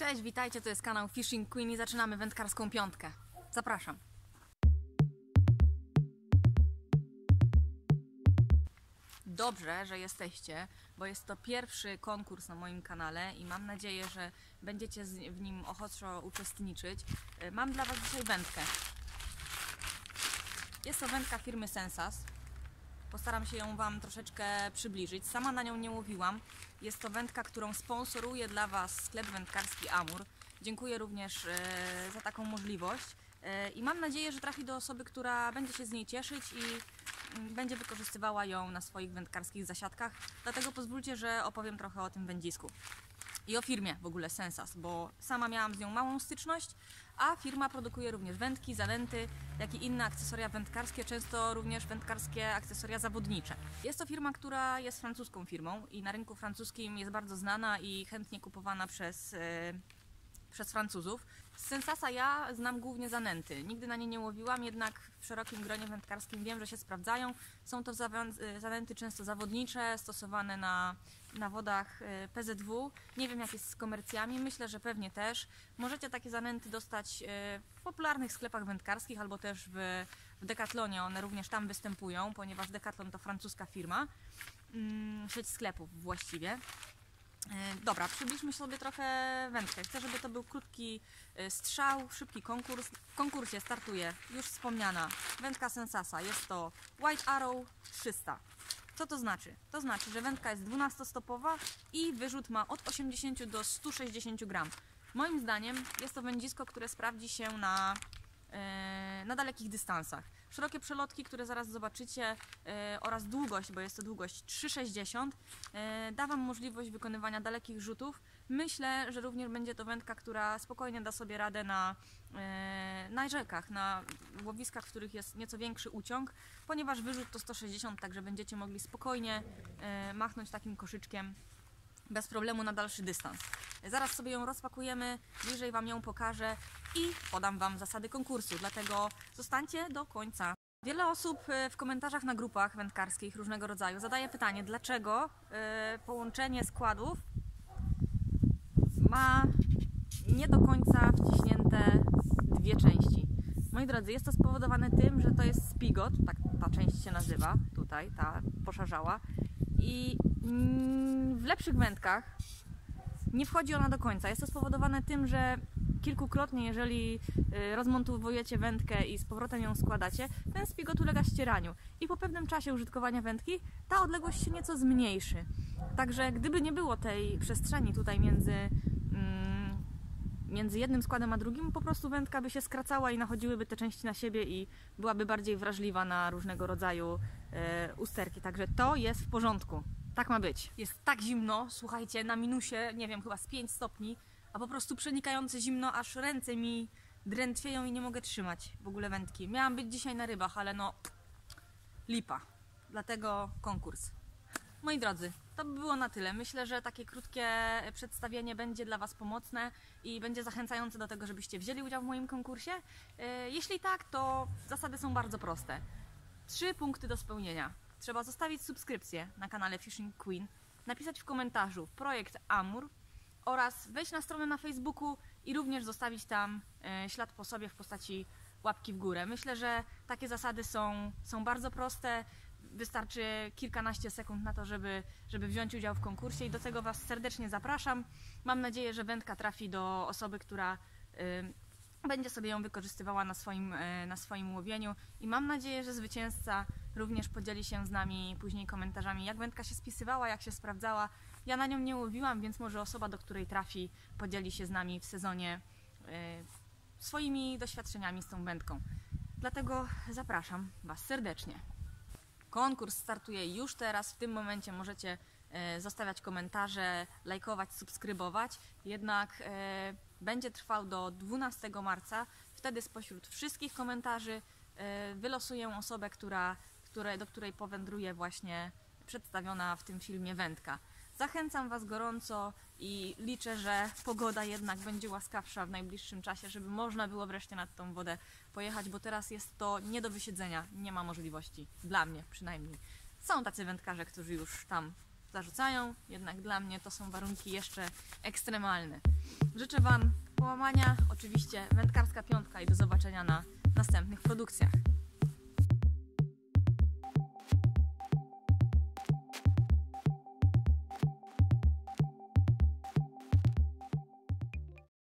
Cześć, witajcie, to jest kanał Fishing Queen i zaczynamy wędkarską piątkę. Zapraszam. Dobrze, że jesteście, bo jest to pierwszy konkurs na moim kanale i mam nadzieję, że będziecie w nim ochoczo uczestniczyć. E, Mam dla Was dzisiaj wędkę. Jest to wędka firmy Sensas. Postaram się ją Wam troszeczkę przybliżyć. Sama na nią nie łowiłam. Jest to wędka, którą sponsoruje dla Was sklep wędkarski Amur. Dziękuję również e, za taką możliwość e, i mam nadzieję, że trafi do osoby, która będzie się z niej cieszyć i mm, będzie wykorzystywała ją na swoich wędkarskich zasiadkach. Dlatego pozwólcie, że opowiem trochę o tym wędzisku. I o firmie w ogóle Sensas, bo sama miałam z nią małą styczność, a firma produkuje również wędki, zanęty, jak i inne akcesoria wędkarskie, często również wędkarskie akcesoria zawodnicze. Jest to firma, która jest francuską firmą i na rynku francuskim jest bardzo znana i chętnie kupowana przez, e, przez Francuzów. Sensasa ja znam głównie zanęty. Nigdy na nie nie łowiłam, jednak w szerokim gronie wędkarskim wiem, że się sprawdzają. Są to e, zanęty często zawodnicze, stosowane na, na wodach e, PZW. Nie wiem jak jest z komercjami, myślę, że pewnie też. Możecie takie zanęty dostać e, w popularnych sklepach wędkarskich albo też w, w Decathlonie. One również tam występują, ponieważ Decathlon to francuska firma. Mm, Sieć sklepów właściwie. E, Dobra, przybliżmy sobie trochę wędkę. Chcę, żeby to był krótki e, strzał, szybki konkurs. W konkursie startuje już wspomniana wędka Sensasa. Jest to White Arrow 300. Co to znaczy? To znaczy, że wędka jest 12-stopowa i wyrzut ma od 80 do 160 gram. Moim zdaniem jest to wędzisko, które sprawdzi się na, na dalekich dystansach. Szerokie przelotki, które zaraz zobaczycie e, oraz długość, bo jest to długość 3,60 e, da Wam możliwość wykonywania dalekich rzutów. Myślę, że również będzie to wędka, która spokojnie da sobie radę na, e, na rzekach, na łowiskach, w których jest nieco większy uciąg, ponieważ wyrzut to 160, także będziecie mogli spokojnie e, machnąć takim koszyczkiem bez problemu na dalszy dystans. Zaraz sobie ją rozpakujemy, bliżej Wam ją pokażę i podam Wam zasady konkursu, dlatego zostańcie do końca. Wiele osób e, w komentarzach na grupach wędkarskich różnego rodzaju zadaje pytanie, dlaczego e, połączenie składów ma nie do końca wciśnięte dwie części. Moi drodzy, jest to spowodowane tym, że to jest spigot, tak ta część się nazywa, tutaj, ta poszarzała. I w lepszych wędkach nie wchodzi ona do końca. Jest to spowodowane tym, że kilkukrotnie, jeżeli y, rozmontowujecie wędkę i z powrotem ją składacie, ten spigot ulega ścieraniu. I po pewnym czasie użytkowania wędki ta odległość się nieco zmniejszy. Także gdyby nie było tej przestrzeni tutaj między, mm, między jednym składem a drugim, po prostu wędka by się skracała i nachodziłyby te części na siebie i byłaby bardziej wrażliwa na różnego rodzaju e, usterki. Także to jest w porządku. Tak ma być. Jest tak zimno, słuchajcie, na minusie, nie wiem, chyba z 5 stopni, a po prostu przenikające zimno, aż ręce mi drętwieją i nie mogę trzymać w ogóle wędki. Miałam być dzisiaj na rybach, ale no lipa. Dlatego konkurs. Moi drodzy, to by było na tyle. Myślę, że takie krótkie przedstawienie będzie dla Was pomocne i będzie zachęcające do tego, żebyście wzięli udział w moim konkursie. E, Jeśli tak, to zasady są bardzo proste. Trzy punkty do spełnienia. Trzeba zostawić subskrypcję na kanale Fishing Queen, napisać w komentarzu projekt Amur oraz wejść na stronę na Facebooku i również zostawić tam e, ślad po sobie w postaci łapki w górę. Myślę, że takie zasady są, są bardzo proste. Wystarczy kilkanaście sekund na to, żeby, żeby wziąć udział w konkursie i do tego Was serdecznie zapraszam. Mam nadzieję, że wędka trafi do osoby, która y, będzie sobie ją wykorzystywała na swoim, y, na swoim łowieniu i mam nadzieję, że zwycięzca również podzieli się z nami później komentarzami, jak wędka się spisywała, jak się sprawdzała. Ja na nią nie łowiłam, więc może osoba, do której trafi, podzieli się z nami w sezonie y, swoimi doświadczeniami z tą wędką. Dlatego zapraszam Was serdecznie. Konkurs startuje już teraz. W tym momencie możecie e, zostawiać komentarze, lajkować, subskrybować. Jednak e, będzie trwał do 12 marca. Wtedy spośród wszystkich komentarzy wylosuję osobę, która, które, do której powędruje właśnie przedstawiona w tym filmie wędka. Zachęcam Was gorąco i liczę, że pogoda jednak będzie łaskawsza w najbliższym czasie, żeby można było wreszcie nad tą wodę pojechać, bo teraz jest to nie do wysiedzenia, nie ma możliwości, dla mnie przynajmniej. Są tacy wędkarze, którzy już tam zarzucają, jednak dla mnie to są warunki jeszcze ekstremalne. Życzę Wam połamania, oczywiście wędkarska piątka i do zobaczenia na następnych produkcjach.